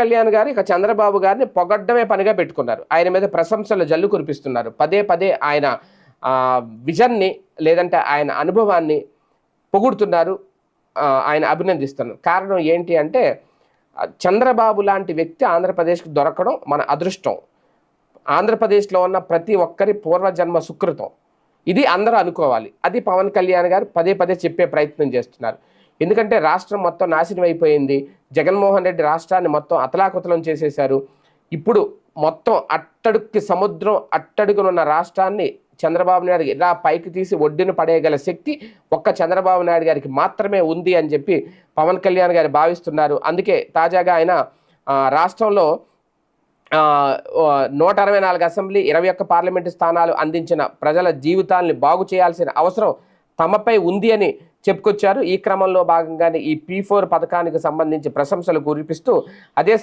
కళ్యాణ్ గారు ఇక చంద్రబాబు గారిని పొగడ్డమే పనిగా పెట్టుకున్నారు. ఆయన మీద ప్రశంసలు జల్లు కురిపిస్తున్నారు. పదే పదే ఆయన విజన్ని లేదంటే ఆయన అనుభవాన్ని పొగుడుతున్నారు. ఆయన అభినందిస్తున్నారు. కారణం ఏంటి అంటే చంద్రబాబు లాంటి వ్యక్తి ఆంధ్రప్రదేశ్కి దొరకడం మన అదృష్టం. ఆంధ్రప్రదేశ్లో ఉన్న ప్రతి ఒక్కరి పూర్వజన్మ సుకృతం. ఇది అందరూ అనుకోవాలి. అది పవన్ కళ్యాణ్ గారు పదే పదే చెప్పే ప్రయత్నం చేస్తున్నారు. ఎందుకంటే రాష్ట్రం మొత్తం నాశనం అయిపోయింది. జగన్మోహన్ రెడ్డి రాష్ట్రాన్ని మొత్తం అతలాకుతలం చేసేశారు. ఇప్పుడు మొత్తం అట్టడుక్కి సముద్రం అట్టడుగునున్న రాష్ట్రాన్ని చంద్రబాబు నాయుడు ఇలా పైకి తీసి ఒడ్డున పడేయగల శక్తి ఒక్క చంద్రబాబు నాయుడు గారికి మాత్రమే ఉంది అని చెప్పి పవన్ కళ్యాణ్ గారు భావిస్తున్నారు. అందుకే తాజాగా ఆయన రాష్ట్రంలో నూట అరవై నాలుగు అసెంబ్లీ ఇరవై ఒక్క పార్లమెంటు స్థానాలు అందించిన ప్రజల జీవితాల్ని బాగు చేయాల్సిన అవసరం తమపై ఉంది అని చెప్పుకొచ్చారు. ఈ క్రమంలో భాగంగానే ఈ పీ ఫోర్ పథకానికి సంబంధించి ప్రశంసలు కురిపిస్తూ అదే